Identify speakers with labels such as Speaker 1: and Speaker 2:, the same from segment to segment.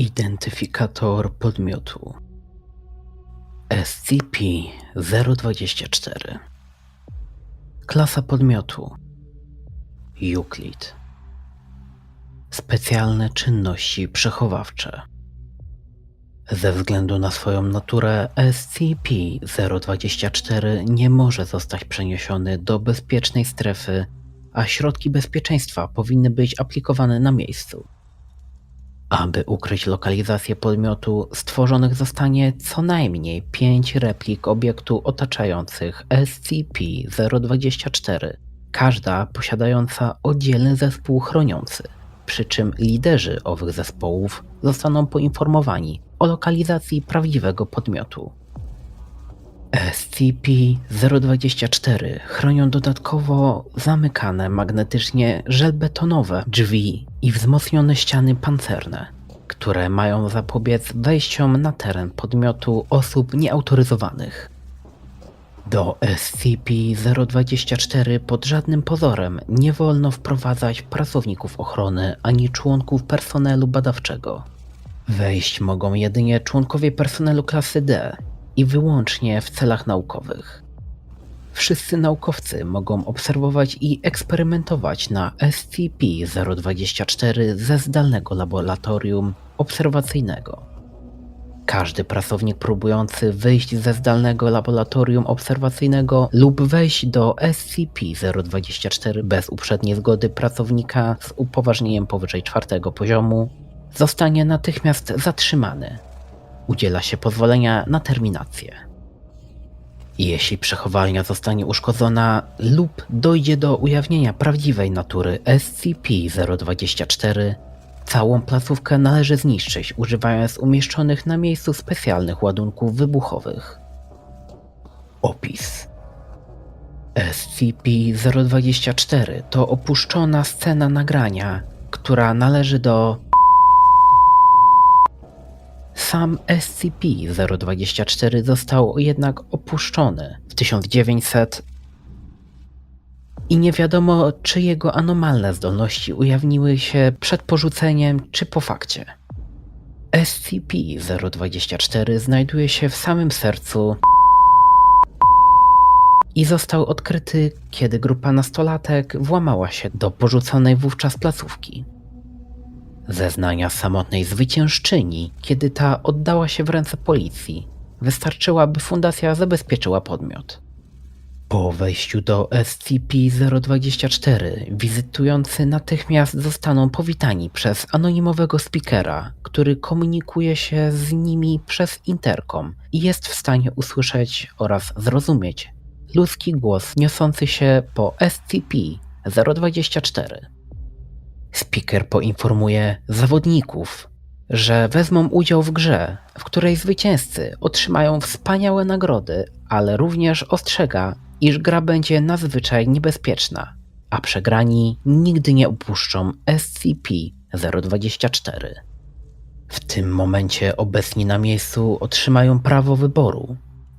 Speaker 1: Identyfikator podmiotu. SCP-024 Klasa podmiotu. Euclid. Specjalne czynności przechowawcze. Ze względu na swoją naturę SCP-024 nie może zostać przeniesiony do bezpiecznej strefy, a środki bezpieczeństwa powinny być aplikowane na miejscu. Aby ukryć lokalizację podmiotu, stworzonych zostanie co najmniej pięć replik obiektu otaczających SCP-024, każda posiadająca oddzielny zespół chroniący, przy czym liderzy owych zespołów zostaną poinformowani o lokalizacji prawdziwego podmiotu. SCP-024 chronią dodatkowo zamykane magnetycznie żelbetonowe drzwi i wzmocnione ściany pancerne, które mają zapobiec wejściom na teren podmiotu osób nieautoryzowanych. Do SCP-024 pod żadnym pozorem nie wolno wprowadzać pracowników ochrony ani członków personelu badawczego. Wejść mogą jedynie członkowie personelu klasy D i wyłącznie w celach naukowych. Wszyscy naukowcy mogą obserwować i eksperymentować na SCP-024 ze zdalnego laboratorium obserwacyjnego. Każdy pracownik próbujący wyjść ze zdalnego laboratorium obserwacyjnego lub wejść do SCP-024 bez uprzedniej zgody pracownika z upoważnieniem powyżej czwartego poziomu zostanie natychmiast zatrzymany udziela się pozwolenia na terminację. Jeśli przechowalnia zostanie uszkodzona lub dojdzie do ujawnienia prawdziwej natury SCP-024, całą placówkę należy zniszczyć używając umieszczonych na miejscu specjalnych ładunków wybuchowych. Opis SCP-024 to opuszczona scena nagrania, która należy do sam SCP-024 został jednak opuszczony w 1900 i nie wiadomo, czy jego anomalne zdolności ujawniły się przed porzuceniem, czy po fakcie. SCP-024 znajduje się w samym sercu i został odkryty, kiedy grupa nastolatek włamała się do porzuconej wówczas placówki. Zeznania samotnej zwyciężczyni, kiedy ta oddała się w ręce policji, wystarczyła, by fundacja zabezpieczyła podmiot. Po wejściu do SCP-024 wizytujący natychmiast zostaną powitani przez anonimowego speakera, który komunikuje się z nimi przez interkom i jest w stanie usłyszeć oraz zrozumieć ludzki głos niosący się po SCP-024. Speaker poinformuje zawodników, że wezmą udział w grze, w której zwycięzcy otrzymają wspaniałe nagrody, ale również ostrzega, iż gra będzie nadzwyczaj niebezpieczna, a przegrani nigdy nie opuszczą SCP-024. W tym momencie obecni na miejscu otrzymają prawo wyboru.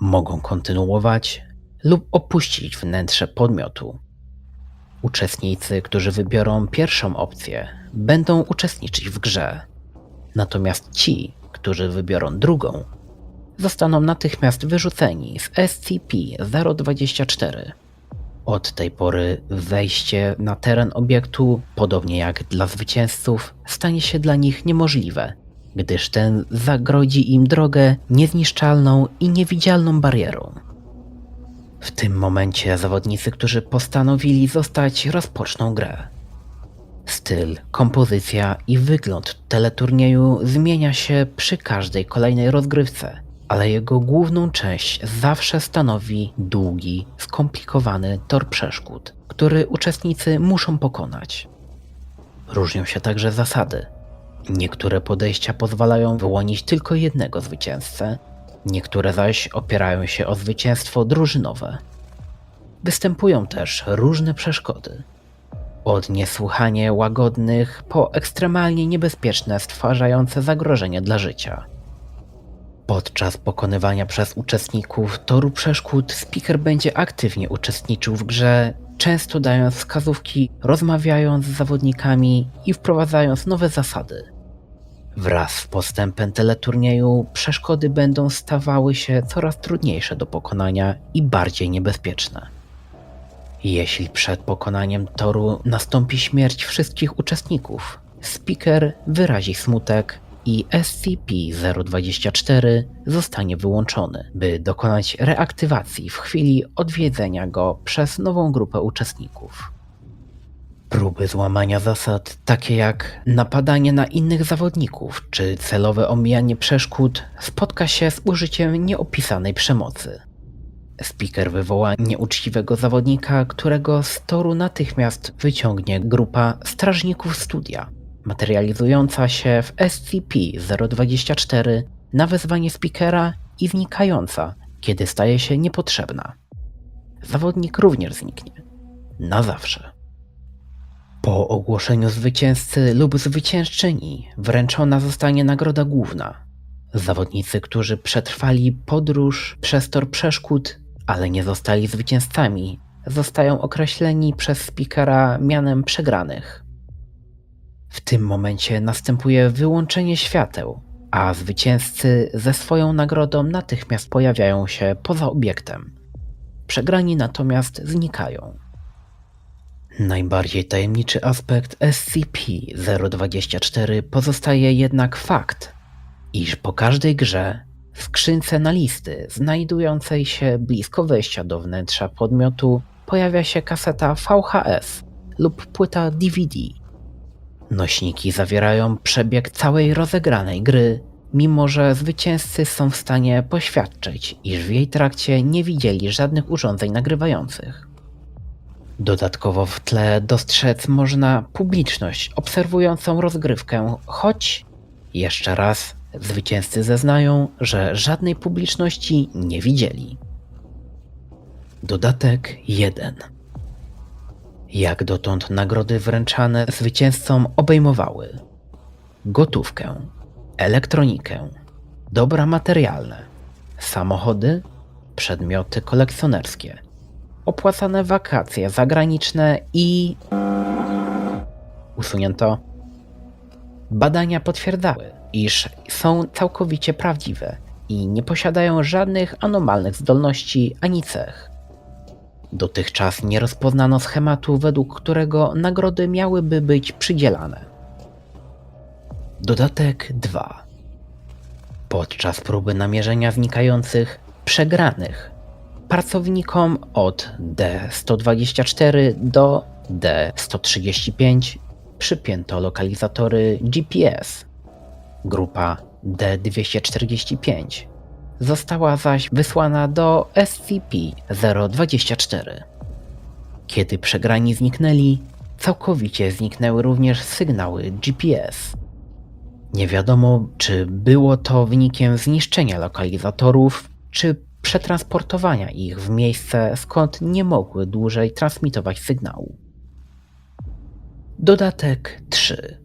Speaker 1: Mogą kontynuować lub opuścić wnętrze podmiotu. Uczestnicy, którzy wybiorą pierwszą opcję, będą uczestniczyć w grze. Natomiast ci, którzy wybiorą drugą, zostaną natychmiast wyrzuceni z SCP-024. Od tej pory wejście na teren obiektu, podobnie jak dla zwycięzców, stanie się dla nich niemożliwe, gdyż ten zagrodzi im drogę niezniszczalną i niewidzialną barierą. W tym momencie zawodnicy, którzy postanowili zostać, rozpoczną grę. Styl, kompozycja i wygląd teleturnieju zmienia się przy każdej kolejnej rozgrywce, ale jego główną część zawsze stanowi długi, skomplikowany tor przeszkód, który uczestnicy muszą pokonać. Różnią się także zasady. Niektóre podejścia pozwalają wyłonić tylko jednego zwycięzcę, niektóre zaś opierają się o zwycięstwo drużynowe. Występują też różne przeszkody. Od niesłychanie łagodnych po ekstremalnie niebezpieczne, stwarzające zagrożenie dla życia. Podczas pokonywania przez uczestników toru przeszkód, speaker będzie aktywnie uczestniczył w grze, często dając wskazówki, rozmawiając z zawodnikami i wprowadzając nowe zasady. Wraz z postępem teleturnieju przeszkody będą stawały się coraz trudniejsze do pokonania i bardziej niebezpieczne. Jeśli przed pokonaniem toru nastąpi śmierć wszystkich uczestników, speaker wyrazi smutek i SCP-024 zostanie wyłączony, by dokonać reaktywacji w chwili odwiedzenia go przez nową grupę uczestników. Próby złamania zasad, takie jak napadanie na innych zawodników czy celowe omijanie przeszkód, spotka się z użyciem nieopisanej przemocy. Speaker wywoła nieuczciwego zawodnika, którego z toru natychmiast wyciągnie grupa strażników studia, materializująca się w SCP-024 na wezwanie speakera i znikająca, kiedy staje się niepotrzebna. Zawodnik również zniknie. Na zawsze. Po ogłoszeniu zwycięzcy lub zwyciężczyni wręczona zostanie nagroda główna. Zawodnicy, którzy przetrwali podróż przez tor przeszkód, ale nie zostali zwycięzcami, zostają określeni przez speakera mianem przegranych. W tym momencie następuje wyłączenie świateł, a zwycięzcy ze swoją nagrodą natychmiast pojawiają się poza obiektem. Przegrani natomiast znikają. Najbardziej tajemniczy aspekt SCP-024 pozostaje jednak fakt, iż po każdej grze w skrzynce na listy znajdującej się blisko wejścia do wnętrza podmiotu pojawia się kaseta VHS lub płyta DVD. Nośniki zawierają przebieg całej rozegranej gry, mimo że zwycięzcy są w stanie poświadczyć, iż w jej trakcie nie widzieli żadnych urządzeń nagrywających. Dodatkowo w tle dostrzec można publiczność obserwującą rozgrywkę, choć jeszcze raz zwycięzcy zeznają, że żadnej publiczności nie widzieli. Dodatek 1. Jak dotąd nagrody wręczane zwycięzcom obejmowały gotówkę, elektronikę, dobra materialne, samochody, przedmioty kolekcjonerskie, opłacane wakacje zagraniczne i. Usunięto. Badania potwierdzały, iż są całkowicie prawdziwe i nie posiadają żadnych anomalnych zdolności ani cech. Dotychczas nie rozpoznano schematu, według którego nagrody miałyby być przydzielane. Dodatek 2. Podczas próby namierzenia znikających, przegranych pracownikom od D124 do D135 przypięto lokalizatory GPS. Grupa D245 została zaś wysłana do SCP-024. Kiedy przegrani zniknęli, całkowicie zniknęły również sygnały GPS. Nie wiadomo, czy było to wynikiem zniszczenia lokalizatorów, czy przetransportowania ich w miejsce, skąd nie mogły dłużej transmitować sygnału. Dodatek 3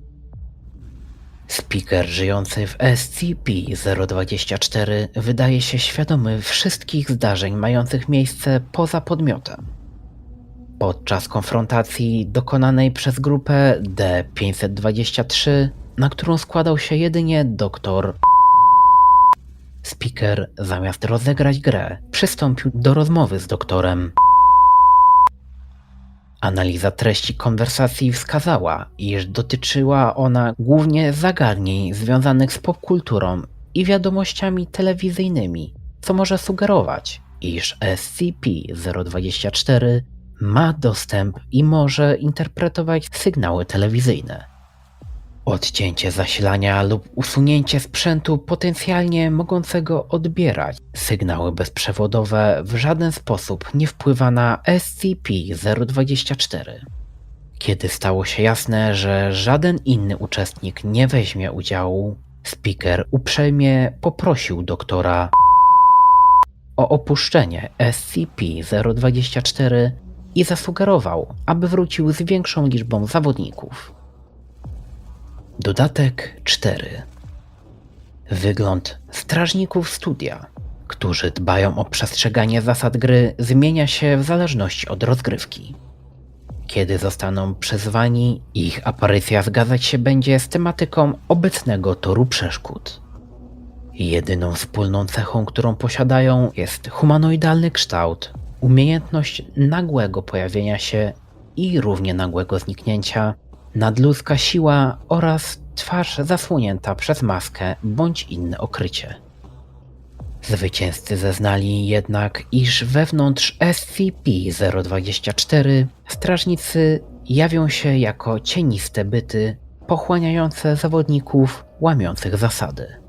Speaker 1: Speaker żyjący w SCP-024 wydaje się świadomy wszystkich zdarzeń mających miejsce poza podmiotem. Podczas konfrontacji dokonanej przez grupę D523, na którą składał się jedynie doktor Speaker, zamiast rozegrać grę, przystąpił do rozmowy z doktorem. Analiza treści konwersacji wskazała, iż dotyczyła ona głównie zagadnień związanych z popkulturą i wiadomościami telewizyjnymi, co może sugerować, iż SCP-024 ma dostęp i może interpretować sygnały telewizyjne. Odcięcie zasilania lub usunięcie sprzętu potencjalnie mogącego odbierać sygnały bezprzewodowe w żaden sposób nie wpływa na SCP-024. Kiedy stało się jasne, że żaden inny uczestnik nie weźmie udziału, speaker uprzejmie poprosił doktora o opuszczenie SCP-024 i zasugerował, aby wrócił z większą liczbą zawodników. Dodatek 4. Wygląd strażników studia, którzy dbają o przestrzeganie zasad gry, zmienia się w zależności od rozgrywki. Kiedy zostaną przyzwani, ich aparycja zgadzać się będzie z tematyką obecnego toru przeszkód. Jedyną wspólną cechą, którą posiadają, jest humanoidalny kształt, umiejętność nagłego pojawienia się i równie nagłego zniknięcia, nadludzka siła oraz twarz zasłonięta przez maskę bądź inne okrycie. Zwycięzcy zeznali jednak, iż wewnątrz SCP-024 strażnicy jawią się jako cieniste byty pochłaniające zawodników łamiących zasady.